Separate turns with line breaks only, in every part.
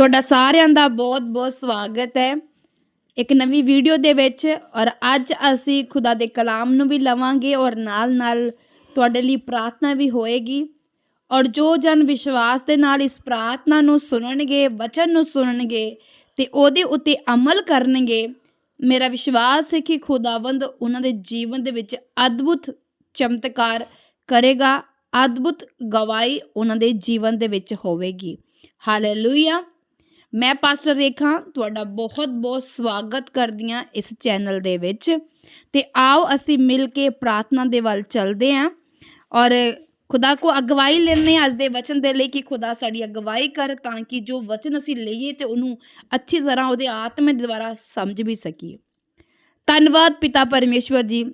ਤੁਹਾਡਾ ਸਾਰਿਆਂ ਦਾ ਬਹੁਤ-ਬਹੁਤ ਸਵਾਗਤ ਹੈ। ਇੱਕ ਨਵੀਂ ਵੀਡੀਓ ਦੇ ਵਿੱਚ ਔਰ ਅੱਜ ਅਸੀਂ ਖੁਦਾ ਦੇ ਕਲਾਮ ਨੂੰ ਵੀ ਲਵਾਂਗੇ ਔਰ ਨਾਲ-ਨਾਲ ਤੁਹਾਡੇ ਲਈ ਪ੍ਰਾਰਥਨਾ ਵੀ ਹੋਏਗੀ। ਔਰ ਜੋ ਜਨ ਵਿਸ਼ਵਾਸ ਦੇ ਨਾਲ ਇਸ ਪ੍ਰਾਰਥਨਾ ਨੂੰ ਸੁਣਨਗੇ, ਵਚਨ ਨੂੰ ਸੁਣਨਗੇ ਤੇ ਉਹਦੇ ਉੱਤੇ ਅਮਲ ਕਰਨਗੇ, ਮੇਰਾ ਵਿਸ਼ਵਾਸ ਹੈ ਕਿ ਖੁਦਾਵੰਦ ਉਹਨਾਂ ਦੇ ਜੀਵਨ ਦੇ ਵਿੱਚ ਅਦਭੁਤ ਚਮਤਕਾਰ ਕਰੇਗਾ, ਅਦਭੁਤ ਗਵਾਹੀ ਉਹਨਾਂ ਦੇ ਜੀਵਨ ਦੇ ਵਿੱਚ ਹੋਵੇਗੀ। ਹਾਲੇਲੂਇਆ। ਮੈਂ ਪਾਸਟਰ ਰੇਖਾ ਤੁਹਾਡਾ ਬਹੁਤ-ਬਹੁਤ ਸਵਾਗਤ ਕਰਦੀ ਹਾਂ ਇਸ ਚੈਨਲ ਦੇ ਵਿੱਚ। ਤੇ ਆਓ ਅਸੀਂ ਮਿਲ ਕੇ ਪ੍ਰਾਰਥਨਾ ਦੇ ਵੱਲ ਚੱਲਦੇ ਹਾਂ ਔਰ ਖੁਦਾ ਕੋ ਅਗਵਾਈ ਲੈਣੇ ਅੱਜ ਦੇ ਵਚਨ ਦੇ ਲਈ ਕਿ ਖੁਦਾ ਸਾਡੀ ਅਗਵਾਈ ਕਰ ਤਾਂ ਕਿ ਜੋ ਵਚਨ ਅਸੀਂ ਲਈਏ ਤੇ ਉਹਨੂੰ ਅੱਛੀ ਤਰ੍ਹਾਂ ਉਹਦੇ ਆਤਮੇ ਦੁਆਰਾ ਸਮਝ ਵੀ ਸਕੀਏ। ਧੰਨਵਾਦ ਪਿਤਾ ਪਰਮੇਸ਼ਵਰ ਜੀ।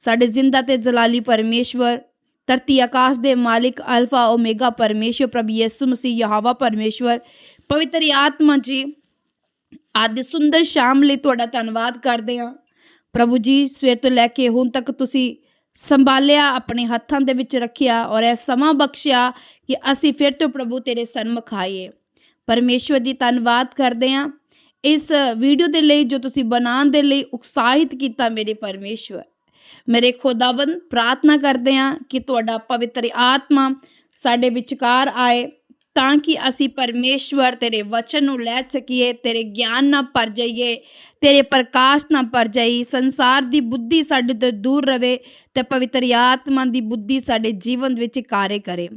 ਸਾਡੇ ਜ਼ਿੰਦਾ ਤੇ ਜਲਾਲੀ ਪਰਮੇਸ਼ਵਰ, ਧਰਤੀ ਆਕਾਸ਼ ਦੇ ਮਾਲਿਕ ਅਲਫਾ ਓਮੇਗਾ ਪਰਮੇਸ਼ਵਰ, ਪ੍ਰਭੂ ਯਿਸੂ ਮਸੀਹ ਯਹਵਾ ਪਰਮੇਸ਼ਵਰ ਪਵਿੱਤਰ ਆਤਮਾ ਜੀ, ਅੱਜ ਸੁੰਦਰ ਸ਼ਾਮ ਲਈ ਤੁਹਾਡਾ ਧੰਨਵਾਦ ਕਰਦੇ ਹਾਂ। ਪ੍ਰਭੂ ਜੀ, ਸਵੇਰ ਤੋਂ ਲੈ ਕੇ ਹੁਣ ਤੱਕ ਤੁਸੀਂ ਸੰਭਾਲਿਆ, ਆਪਣੇ ਹੱਥਾਂ ਦੇ ਵਿੱਚ ਰੱਖਿਆ ਔਰ ਇਹ ਸਮਾਂ ਬਖਸ਼ਿਆ ਕਿ ਅਸੀਂ ਫਿਰ ਤੋਂ ਪ੍ਰਭੂ ਤੇਰੇ ਸਨਮੁਖ ਆਈਏ। ਪਰਮੇਸ਼ਵਰ ਦੀ ਧੰਨਵਾਦ ਕਰਦੇ ਹਾਂ। ਇਸ ਵੀਡੀਓ ਦੇ ਲਈ ਜੋ ਤੁਸੀਂ ਬਣਾਉਣ ਦੇ ਲਈ ਉਤਸ਼ਾਹਿਤ ਕੀਤਾ ਮੇਰੇ ਪਰਮੇਸ਼ਵਰ, ਮੇਰੇ ਖੁਦਾਵੰਦ, ਪ੍ਰਾਰਥਨਾ ਕਰਦੇ ਹਾਂ ਕਿ ਤੁਹਾਡਾ ਪਵਿੱਤਰ ਆਤਮਾ ਸਾਡੇ ਵਿਚਕਾਰ ਆਏ। ਤਾਂ ਕਿ ਅਸੀਂ ਪਰਮੇਸ਼ਵਰ ਤੇਰੇ ਵਚਨ ਨੂੰ ਲੈ ਸਕੀਏ, ਤੇਰੇ ਗਿਆਨ ਨਾਲ ਭਰ ਜਾਈਏ, ਤੇਰੇ ਪ੍ਰਕਾਸ਼ ਨਾਲ ਭਰ ਜਾਈ, ਸੰਸਾਰ ਦੀ ਬੁੱਧੀ ਸਾਡੇ ਤੋਂ ਦੂਰ ਰਵੇ ਤੇ ਪਵਿੱਤਰ ਆਤਮਾ ਦੀ ਬੁੱਧੀ ਸਾਡੇ ਜੀਵਨ ਵਿੱਚ ਕਾਰੇ ਕਰੇ।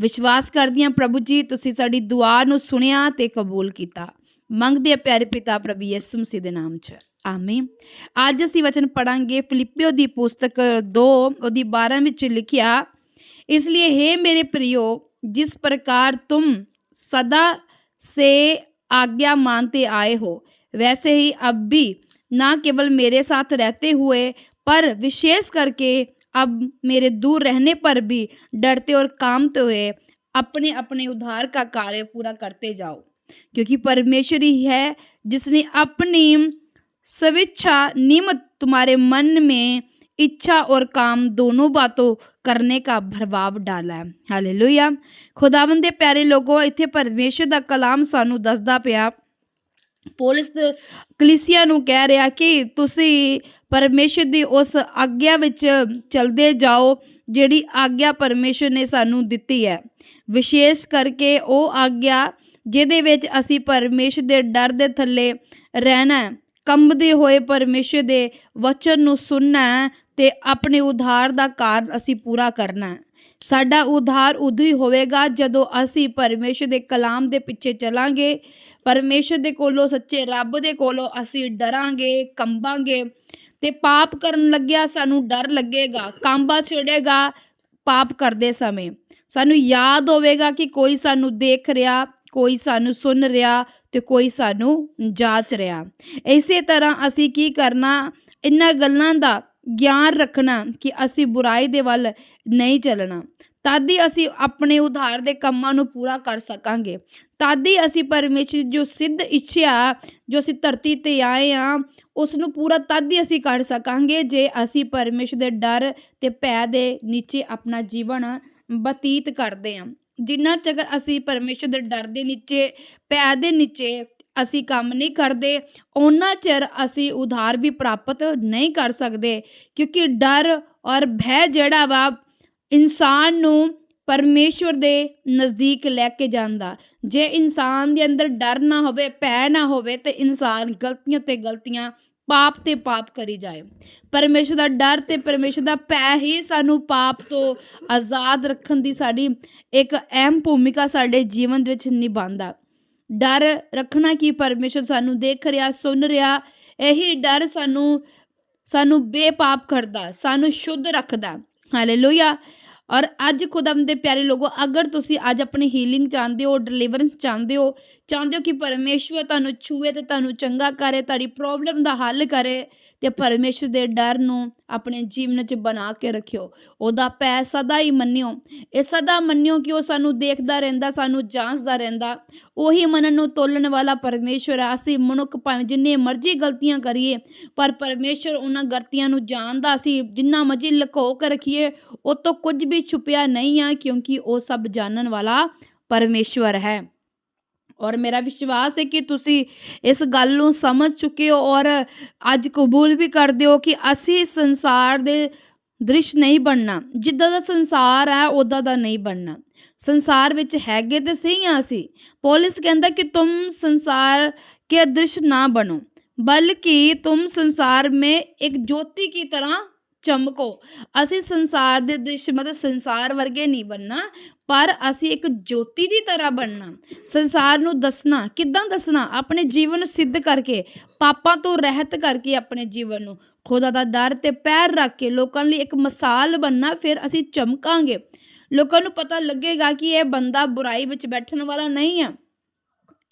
ਵਿਸ਼ਵਾਸ ਕਰਦੀਆਂ ਪ੍ਰਭੂ ਜੀ, ਤੁਸੀਂ ਸਾਡੀ ਦੁਆ ਨੂੰ ਸੁਣਿਆ ਤੇ ਕਬੂਲ ਕੀਤਾ। ਮੰਗਦੇ ਆ ਪਿਆਰੇ ਪਿਤਾ ਪ੍ਰਭੂ ਯਿਸੂ ਮਸੀਹ ਦੇ ਨਾਮ 'ਚ। ਆਮੀਨ। ਅੱਜ ਅਸੀਂ ਵਚਨ ਪੜਾਂਗੇ ਫਿਲਿਪਿਓ ਦੀ ਪੁਸਤਕ 2 ਉਹਦੀ 12 ਵਿੱਚ ਲਿਖਿਆ, ਇਸ ਲਈ हे ਮੇਰੇ ਪ੍ਰਿਓ जिस प्रकार तुम सदा से आज्ञा मानते आए हो, वैसे ही अब भी ना केवल मेरे साथ रहते हुए, पर विशेष करके अब मेरे दूर रहने पर भी डरते और कामते हुए अपने अपने उद्धार का कार्य पूरा करते जाओ। क्योंकि परमेश्वर ही है जिसने अपनी स्वेच्छा निमित्त तुम्हारे मन में इच्छा और काम दोनों बातों करने का प्रभाव डाला है ਹਾਲੇਲੂਇਆ ਖੁਦਾਵੰਦ ਦੇ ਪਿਆਰੇ ਲੋਗੋ ਇੱਥੇ ਪਰਮੇਸ਼ਰ ਦਾ ਕਲਾਮ ਸਾਨੂੰ ਦੱਸਦਾ ਪਿਆ ਪੌਲਸ ਕਲੀਸਿਆ ਨੂੰ ਕਹਿ ਰਿਹਾ ਕਿ ਤੁਸੀਂ ਪਰਮੇਸ਼ਰ ਦੀ ਉਸ ਆਗਿਆ ਵਿੱਚ ਚਲਦੇ ਜਾਓ ਜਿਹੜੀ ਆਗਿਆ ਪਰਮੇਸ਼ਰ ਨੇ ਸਾਨੂੰ ਦਿੱਤੀ ਹੈ ਵਿਸ਼ੇਸ਼ ਕਰਕੇ ਉਹ ਆਗਿਆ ਜਿਹਦੇ ਵਿੱਚ ਅਸੀਂ ਪਰਮੇਸ਼ਰ ਦੇ ਡਰ ਦੇ ਥੱਲੇ ਰਹਿਣਾ ਹੈ ਕੰਬਦੇ ਹੋਏ ਪਰਮੇਸ਼ਰ ਦੇ ਵਚਨ ਨੂੰ ਸੁਣਨਾ ਹੈ ਤੇ ਆਪਣੇ ਉਧਾਰ ਦਾ ਕਾਰਨ ਅਸੀਂ ਪੂਰਾ ਕਰਨਾ ਹੈ। ਸਾਡਾ ਉਧਾਰ ਉਦੋਂ ਹੀ ਹੋਵੇਗਾ ਜਦੋਂ ਅਸੀਂ ਪਰਮੇਸ਼ਰ ਦੇ ਕਲਾਮ ਦੇ ਪਿੱਛੇ ਚੱਲਾਂਗੇ। ਪਰਮੇਸ਼ਰ ਦੇ ਕੋਲੋਂ, ਸੱਚੇ ਰੱਬ ਦੇ ਕੋਲੋਂ ਅਸੀਂ ਡਰਾਂਗੇ, ਕੰਬਾਂਗੇ ਤੇ ਪਾਪ ਕਰਨ ਲੱਗਿਆ ਸਾਨੂੰ ਡਰ ਲੱਗੇਗਾ, ਕਾਂਬਾ ਛੇੜੇਗਾ, ਪਾਪ ਕਰਦੇ ਸਮੇਂ। ਸਾਨੂੰ ਯਾਦ ਹੋਵੇਗਾ ਕਿ ਕੋਈ ਸਾਨੂੰ ਦੇਖ ਰਿਹਾ, ਕੋਈ ਸਾਨੂੰ ਸੁਣ ਰਿਹਾ ਤੇ ਕੋਈ ਸਾਨੂੰ ਜਾਂਚ ਰਿਹਾ। ਇਸੇ ਤਰ੍ਹਾਂ ਅਸੀਂ ਕੀ ਕਰਨਾ, ਇਹਨਾਂ ਗੱਲਾਂ ਦਾ ਗਿਆਨ ਰੱਖਣਾ ਕਿ ਅਸੀਂ ਬੁਰਾਈ ਦੇ ਵੱਲ ਨਹੀਂ ਚੱਲਣਾ। ਤਦ ਹੀ ਅਸੀਂ ਆਪਣੇ ਉਧਾਰ ਦੇ ਕੰਮਾਂ ਨੂੰ ਪੂਰਾ ਕਰ ਸਕਾਂਗੇ। ਤਦ ਹੀ ਅਸੀਂ ਪਰਮੇਸ਼ਰ ਜੋ ਸਿੱਧ ਇੱਛਾ, ਜੋ ਅਸੀਂ ਧਰਤੀ ਤੇ ਆਏ ਆ ਉਸ ਨੂੰ ਪੂਰਾ ਤਦ ਹੀ ਅਸੀਂ ਕਰ ਸਕਾਂਗੇ ਜੇ ਅਸੀਂ ਪਰਮੇਸ਼ਰ ਦੇ ਡਰ ਤੇ ਭੈ ਦੇ ਨੀਚੇ ਆਪਣਾ ਜੀਵਨ ਬਤੀਤ ਕਰਦੇ ਹਾਂ ਜਿੰਨਾ ਚਿਰ ਅਸੀਂ ਪਰਮੇਸ਼ਰ ਦੇ ਡਰ ਦੇ ਨੀਚੇ, ਭੈ ਦੇ ਨੀਚੇ ਅਸੀਂ ਕੰਮ ਨਹੀਂ ਕਰਦੇ, ਉਹਨਾਂ ਚਿਰ ਅਸੀਂ ਉਧਾਰ ਵੀ ਪ੍ਰਾਪਤ ਨਹੀਂ ਕਰ ਸਕਦੇ, ਕਿਉਂਕਿ ਡਰ ਔਰ ਭੈ ਜਿਹੜਾ ਵਾ, ਇਨਸਾਨ ਨੂੰ ਪਰਮੇਸ਼ਵਰ ਦੇ ਨਜ਼ਦੀਕ ਲੈ ਕੇ ਜਾਂਦਾ। ਜੇ ਇਨਸਾਨ ਦੇ ਅੰਦਰ ਡਰ ਨਾ ਹੋਵੇ, ਭੈ ਨਾ ਹੋਵੇ, ਤੇ ਇਨਸਾਨ ਗਲਤੀਆਂ ਤੇ ਗਲਤੀਆਂ ਪਾਪ ਤੇ ਪਾਪ ਕਰੀ ਜਾਏ। ਪਰਮੇਸ਼ਰ ਦਾ ਡਰ ਤੇ ਪਰਮੇਸ਼ਰ ਦਾ ਭੈ ਹੀ ਸਾਨੂੰ ਪਾਪ ਤੋਂ ਆਜ਼ਾਦ ਰੱਖਣ ਦੀ ਸਾਡੀ ਇੱਕ ਅਹਿਮ ਭੂਮਿਕਾ ਸਾਡੇ ਜੀਵਨ ਦੇ ਵਿੱਚ ਨਿਭਾਉਂਦਾ। ਡਰ ਰੱਖਣਾ ਕਿ ਪਰਮੇਸ਼ਰ ਸਾਨੂੰ ਦੇਖ ਰਿਹਾ, ਸੁਣ ਰਿਹਾ, ਇਹੀ ਡਰ ਸਾਨੂੰ ਸਾਨੂੰ ਬੇਪਾਪ ਕਰਦਾ, ਸਾਨੂੰ ਸ਼ੁੱਧ ਰੱਖਦਾ। ਹਾਲੇਲੂਇਆ ਔਰ ਅੱਜ ਖੁਦਮ ਦੇ ਪਿਆਰੇ ਲੋਗੋ, ਅਗਰ ਤੁਸੀਂ ਅੱਜ ਆਪਣੀ ਹੀਲਿੰਗ ਚਾਹੁੰਦੇ ਹੋ ਡਿਲੀਵਰੈਂਸ ਚਾਹੁੰਦੇ ਹੋ ਚਾਹੁੰਦੇ ਹੋ ਕਿ ਪਰਮੇਸ਼ਵਰ ਤੁਹਾਨੂੰ ਛੂਏ ਤੇ ਤੁਹਾਨੂੰ ਚੰਗਾ ਕਰੇ, ਤੁਹਾਡੀ ਪ੍ਰੋਬਲਮ ਦਾ ਹੱਲ ਕਰੇ, ਤੇ ਪਰਮੇਸ਼ਰ ਦੇ ਡਰ ਨੂੰ ਆਪਣੇ ਜੀਵਨ 'ਚ ਬਣਾ ਕੇ ਰੱਖਿਓ। ਉਹਦਾ ਪੈ ਸਦਾ ਹੀ ਮੰਨਿਓ। ਇਹ ਸਦਾ ਮੰਨਿਓ ਕਿ ਉਹ ਸਾਨੂੰ ਦੇਖਦਾ ਰਹਿੰਦਾ, ਸਾਨੂੰ ਜਾਂਚਦਾ ਰਹਿੰਦਾ। ਉਹੀ ਮਨ ਨੂੰ ਤੋਲਣ ਵਾਲਾ ਪਰਮੇਸ਼ਵਰ ਹੈ ਅਸੀਂ ਮਨੁੱਖ ਭਾਵੇਂ ਜਿੰਨੇ ਮਰਜ਼ੀ ਗਲਤੀਆਂ ਕਰੀਏ, ਪਰ ਪਰਮੇਸ਼ਵਰ ਉਹਨਾਂ ਗਲਤੀਆਂ ਨੂੰ ਜਾਣਦਾ। ਸੀ ਜਿੰਨਾ ਮਰਜ਼ੀ ਲੁਕੋ ਕੇ ਰੱਖੀਏ, ਉਹ ਤੋਂ ਕੁਝ ਵੀ ਛੁਪਿਆ ਨਹੀਂ ਆ ਕਿਉਂਕਿ ਉਹ ਸਭ ਜਾਣਨ ਵਾਲਾ ਪਰਮੇਸ਼ਵਰ ਹੈ। ਔਰ ਮੇਰਾ ਵਿਸ਼ਵਾਸ ਹੈ ਕਿ ਤੁਸੀਂ ਇਸ ਗੱਲ ਨੂੰ ਸਮਝ ਚੁੱਕੇ ਹੋ ਔਰ ਅੱਜ ਕਬੂਲ ਵੀ ਕਰਦੇ ਹੋ ਕਿ ਅਸੀਂ ਸੰਸਾਰ ਦੇ ਦ੍ਰਿਸ਼ ਨਹੀਂ ਬਣਨਾ। ਜਿੱਦਾਂ ਦਾ ਸੰਸਾਰ ਹੈ ਉਦਾਂ ਦਾ ਨਹੀਂ ਬਣਨਾ। ਸੰਸਾਰ ਵਿੱਚ ਹੈਗੇ ਤੇ ਸਹੀ ਆ ਅਸੀਂ। ਪੋਲਿਸ ਕਹਿੰਦਾ ਕਿ ਤੁਮ ਸੰਸਾਰ ਕੇ ਦ੍ਰਿਸ਼ ਨਾ ਬਣੋ, ਬਲਕਿ ਤੁਮ ਸੰਸਾਰ ਮੇ ਇੱਕ ਜੋਤੀ ਕੀ ਤਰ੍ਹਾਂ ਚਮਕੋ। ਅਸੀਂ ਸੰਸਾਰ ਦੇ ਦ੍ਰਿਸ਼ ਮਤਲਬ ਸੰਸਾਰ ਵਰਗੇ ਨਹੀਂ ਬੰਨਣਾ ਪਰ ਅਸੀਂ ਇੱਕ ਜੋਤੀ ਦੀ ਤਰ੍ਹਾਂ ਬਣਨਾ, ਸੰਸਾਰ ਨੂੰ ਦੱਸਣਾ, ਕਿੱਦਾਂ ਦੱਸਣਾ? ਆਪਣੇ ਜੀਵਨ ਨੂੰ ਸਿੱਧ ਕਰਕੇ, ਪਾਪਾਂ ਤੋਂ ਰਹਿਤ ਕਰਕੇ ਆਪਣੇ ਜੀਵਨ ਨੂੰ। ਖੁਦਾ ਦਾ ਡਰ ਤੇ ਪੈਰ ਰੱਖ ਕੇ ਲੋਕਾਂ ਲਈ ਇੱਕ ਮਿਸਾਲ ਬਣਨਾ, ਫਿਰ ਅਸੀਂ ਚਮਕਾਂਗੇ। ਲੋਕਾਂ ਨੂੰ ਪਤਾ ਲੱਗੇਗਾ ਕਿ ਇਹ ਬੰਦਾ ਬੁਰਾਈ ਵਿੱਚ ਬੈਠਣ ਵਾਲਾ ਨਹੀਂ ਹੈ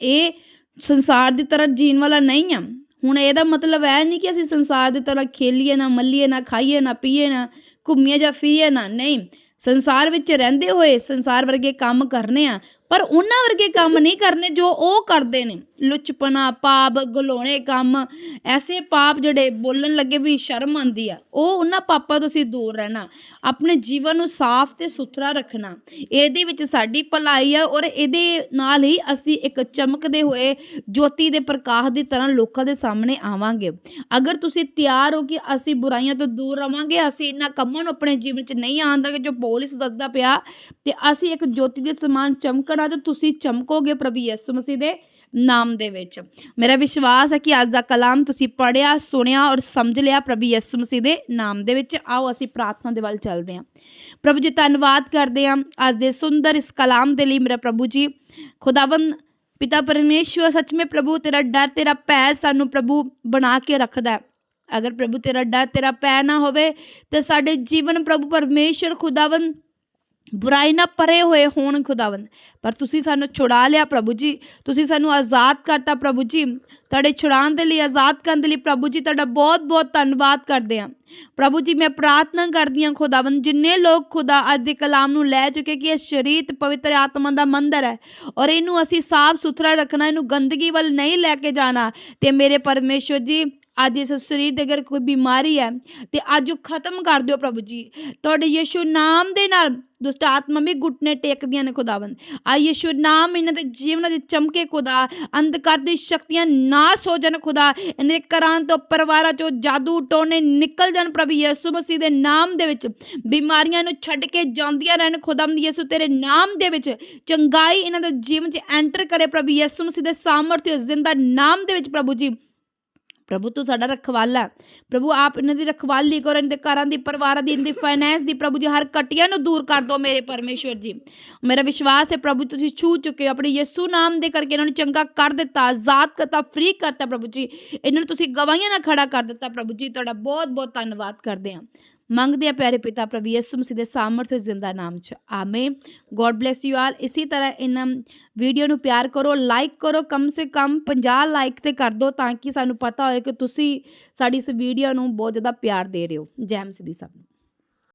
ਇਹ ਸੰਸਾਰ ਦੀ ਤਰ੍ਹਾਂ ਜੀਣ ਵਾਲਾ ਨਹੀਂ ਹੈ ਹੁਣ ਇਹਦਾ ਮਤਲਬ ਇਹ ਨਹੀਂ ਕਿ ਅਸੀਂ ਸੰਸਾਰ ਦੀ ਤਰ੍ਹਾਂ ਖੇਲੀਏ ਨਾ, ਮੱਲੀਏ ਨਾ, ਖਾਈਏ ਨਾ, ਪੀਏ ਨਾ, ਘੁੰਮੀਏ ਜਾਂ ਫਿਰੀਏ ਨਾ, ਨਹੀਂ। ਸੰਸਾਰ ਵਿੱਚ ਰਹਿੰਦੇ ਹੋਏ ਸੰਸਾਰ ਵਰਗੇ ਕੰਮ ਕਰਨੇ ਆ ਪਰ ਉਹਨਾਂ ਵਰਗੇ ਕੰਮ ਨਹੀਂ ਕਰਨੇ ਜੋ ਉਹ ਕਰਦੇ ਨੇ। ਲੁਚਪਨਾ ਪਾਪ ਗਲੋਣੇ ਕੰਮ, ਐਸੇ ਪਾਪ ਜਿਹੜੇ ਬੋਲਣ ਲੱਗੇ ਵੀ ਸ਼ਰਮ ਆਉਂਦੀ ਆ। ਉਹ ਉਹਨਾਂ ਪਾਪਾਂ ਤੋਂ ਅਸੀਂ ਦੂਰ ਰਹਿਣਾ। ਆਪਣੇ ਜੀਵਨ ਨੂੰ ਸਾਫ਼ ਤੇ ਸੁਥਰਾ ਰੱਖਣਾ। ਇਹਦੇ ਵਿੱਚ ਸਾਡੀ ਭਲਾਈ ਆ ਔਰ ਇਹਦੇ ਨਾਲ ਹੀ ਅਸੀਂ ਇੱਕ ਚਮਕਦੇ ਹੋਏ ਜੋਤੀ ਦੇ ਪ੍ਰਕਾਸ਼ ਦੀ ਤਰ੍ਹਾਂ ਲੋਕਾਂ ਦੇ ਸਾਹਮਣੇ ਆਵਾਂਗੇ। ਅਗਰ ਤੁਸੀਂ ਤਿਆਰ ਹੋ ਕਿ ਅਸੀਂ ਬੁਰਾਈਆਂ ਤੋਂ ਦੂਰ ਰਵਾਂਗੇ, ਅਸੀਂ ਇਹਨਾਂ ਕੰਮਾਂ ਨੂੰ ਆਪਣੇ ਜੀਵਨ 'ਚ ਨਹੀਂ ਆਉਣ ਦਾਂਗੇ ਜੋ ਪੋਲਿਸ ਦੱਸਦਾ ਪਿਆ, ਤੇ ਅਸੀਂ ਇੱਕ ਜੋਤੀ ਦੇ ਸਮਾਨ ਚਮਕ ਚਮਕਣਾ ਤੇ ਤੁਸੀਂ ਚਮਕੋਗੇ ਪ੍ਰਭੂ ਯਿਸੂ ਮਸੀਹ ਦੇ ਨਾਮ ਦੇ ਵਿੱਚ। ਮੇਰਾ ਵਿਸ਼ਵਾਸ ਹੈ ਕਿ ਅੱਜ ਦਾ ਕਲਾਮ ਤੁਸੀਂ ਪੜਿਆ ਸੁਣਿਆ ਔਰ ਸਮਝ ਲਿਆ ਪ੍ਰਭੂ ਯਿਸੂ ਮਸੀਹ ਦੇ ਨਾਮ ਦੇ ਵਿੱਚ। ਆਓ ਅਸੀਂ ਪ੍ਰਾਰਥਨਾ ਦੇ ਵੱਲ ਚੱਲਦੇ ਹਾਂ। ਪ੍ਰਭੂ ਜੀ, ਧੰਨਵਾਦ ਕਰਦੇ ਹਾਂ। ਅੱਜ ਦੇ ਸੁੰਦਰ ਇਸ ਕਲਾਮ ਦੇ ਲਈ ਮੇਰਾ ਪ੍ਰਭੂ ਜੀ, ਖੁਦਾਵੰਦ ਪਿਤਾ ਪਰਮੇਸ਼ਵਰ, ਸੱਚ ਵਿੱਚ ਪ੍ਰਭੂ, ਤੇਰਾ ਡਰ, ਤੇਰਾ ਭੈ ਸਾਨੂੰ ਪ੍ਰਭੂ ਬਣਾ ਕੇ ਰੱਖਦਾ ਹੈ। ਅਗਰ ਪ੍ਰਭੂ ਤੇਰਾ ਡਰ, ਤੇਰਾ ਭੈ ਨਾ ਹੋਵੇ, ਤੇ ਸਾਡੇ ਜੀਵਨ ਪ੍ਰਭੂ ਪਰਮੇਸ਼ਵਰ, ਖੁਦਾਵੰਦ, ਬੁਰਾਈ ਨਾ ਪਰੇ ਹੋਏ ਹੋਣ, ਖੁਦਾਵੰਦ। ਪਰ ਤੁਸੀਂ ਸਾਨੂੰ ਛੁਡਾ ਲਿਆ ਪ੍ਰਭੂ ਜੀ। ਤੁਸੀਂ ਸਾਨੂੰ ਆਜ਼ਾਦ ਕਰਤਾ ਪ੍ਰਭੂ ਜੀ। ਤੁਹਾਡੇ ਛੁਡਾਉਣ ਦੇ ਲਈ, ਆਜ਼ਾਦ ਕਰਨ ਦੇ ਲਈ ਪ੍ਰਭੂ ਜੀ, ਤੁਹਾਡਾ ਬਹੁਤ ਬਹੁਤ ਧੰਨਵਾਦ ਕਰਦੇ ਹਾਂ। ਪ੍ਰਭੂ ਜੀ, ਮੈਂ ਪ੍ਰਾਰਥਨਾ ਕਰਦੀ ਹਾਂ ਖੁਦਾਵੰਦ, ਜਿੰਨੇ ਲੋਕ ਖੁਦਾ ਅੱਜ ਦੇ ਕਲਾਮ ਨੂੰ ਲੈ ਚੁੱਕੇ ਕਿ ਇਹ ਸ਼ਰੀਰ ਪਵਿੱਤਰ ਆਤਮਾ ਦਾ ਮੰਦਰ ਹੈ ਔਰ ਇਹਨੂੰ ਅਸੀਂ ਸਾਫ਼ ਸੁਥਰਾ ਰੱਖਣਾ, ਇਹਨੂੰ ਗੰਦਗੀ ਵੱਲ ਨਹੀਂ ਲੈ ਕੇ ਜਾਣਾ। ਤੇ ਮੇਰੇ ਪਰਮੇਸ਼ਵਰ ਜੀ, ਅੱਜ ਇਸ ਸਰੀਰ ਦੇ ਅਗਰ ਕੋਈ ਬਿਮਾਰੀ ਹੈ, ਤੇ ਅੱਜ ਉਹ ਖਤਮ ਕਰ ਦਿਓ ਪ੍ਰਭੂ ਜੀ। ਤੁਹਾਡੇ ਯਿਸੂ ਨਾਮ ਦੇ ਨਾਲ ਦੁਸ਼ਟ ਆਤਮਾ ਵੀ ਘੁੱਟਨੇ ਟੇਕਦੀਆਂ ਨੇ ਖੁਦਾਵੰਦ। ਆ ਯਿਸੂ ਨਾਮ ਇਹਨਾਂ ਦੇ ਜੀਵਨ ਦੇ ਚਮਕੇ ਖੁਦਾ ਅੰਧਕਾਰ ਦੀ ਸ਼ਕਤੀਆਂ ਨਾਸ ਹੋ ਜਾਣ ਖੁਦਾ ਇਹਨਾਂ ਦੇ ਘਰਾਂ ਤੋਂ ਪਰਿਵਾਰਾਂ ਚੋਂ ਜਾਦੂ ਟੋਨੇ ਨਿਕਲ ਜਾਣ ਪ੍ਰਭੂ ਯਿਸੂ ਮਸੀਹ ਦੇ ਨਾਮ ਦੇ ਵਿੱਚ ਬਿਮਾਰੀਆਂ ਨੂੰ ਛੱਡ ਕੇ ਜਾਂਦੀਆਂ ਰਹਿਣ ਖੁਦਾਮ ਦੀ ਯਿਸੂ ਤੇਰੇ ਨਾਮ ਦੇ ਵਿੱਚ ਚੰਗਾਈ ਇਹਨਾਂ ਦੇ ਜੀਵਨ 'ਚ ਐਂਟਰ ਕਰੇ ਪ੍ਰਭੂ ਯਿਸੂ ਮਸੀਹ ਦੇ ਸਾਮਰਥ ਜ਼ਿੰਦਾ ਨਾਮ ਦੇ ਵਿੱਚ ਪ੍ਰਭੂ ਜੀ ਪ੍ਰਭੂ, ਤੂੰ ਸਾਡਾ ਰਖਵਾਲਾ ਪ੍ਰਭੂ, ਆਪ ਇਹਨਾਂ ਦੀ ਰਖਵਾਲੀ ਕਰੋ, ਇਹਨਾਂ ਦੇ ਘਰਾਂ ਦੀ, ਪਰਿਵਾਰਾਂ ਦੀ, ਇਹਨਾਂ ਦੀ ਫਾਈਨੈਂਸ ਦੀ। ਪ੍ਰਭੂ ਜੀ, ਹਰ ਕਟੀਆਂ ਨੂੰ ਦੂਰ ਕਰ ਦਿਓ ਮੇਰੇ ਪਰਮੇਸ਼ਵਰ ਜੀ। ਮੇਰਾ ਵਿਸ਼ਵਾਸ ਹੈ ਪ੍ਰਭੂ, ਤੁਸੀਂ ਛੂ ਚੁੱਕੇ ਹੋ। ਆਪਣੇ ਯਿਸੂ ਨਾਮ ਦੇ ਕਰਕੇ ਇਹਨਾਂ ਨੂੰ ਚੰਗਾ ਕਰ ਦਿੱਤਾ, ਆਜ਼ਾਦ ਕਰਤਾ ਫ੍ਰੀ ਕਰਤਾ ਪ੍ਰਭੂ ਜੀ। ਇਹਨਾਂ ਨੂੰ ਤੁਸੀਂ ਗਵਾਹੀਆਂ ਨਾਲ ਖੜਾ ਕਰ ਦਿੱਤਾ ਪ੍ਰਭੂ ਜੀ। ਤੁਹਾਡਾ ਬਹੁਤ ਬਹੁਤ ਧੰਨਵਾਦ ਕਰਦੇ ਹਾਂ। ਮੰਗਦੇ ਆ ਪਿਆਰੇ ਪਿਤਾ ਪ੍ਰਭੂ ਯਿਸੂ ਮਸੀਹ ਦੇ ਸਾਮਰਥ ਜ਼ਿੰਦਾ ਨਾਮ ਚ। Amen. God bless you all ਇਸੇ ਤਰ੍ਹਾਂ ਇਹਨਾਂ ਵੀਡੀਓ ਨੂੰ ਪਿਆਰ ਕਰੋ ਲਾਈਕ ਕਰੋ, ਕਮ ਸੇ ਕਮ 50 ਲਾਈਕ ਤੇ ਕਰ ਦਿਓ ਤਾਂ ਕਿ ਸਾਨੂੰ ਪਤਾ ਹੋਏ ਕਿ ਤੁਸੀਂ ਸਾਡੀ ਇਸ ਵੀਡੀਓ ਨੂੰ ਬਹੁਤ ਜ਼ਿਆਦਾ ਪਿਆਰ ਦੇ ਰਹੇ ਹੋ। ਜੈ ਮਸੀਹ ਦੀ ਸਭ ਨੂੰ।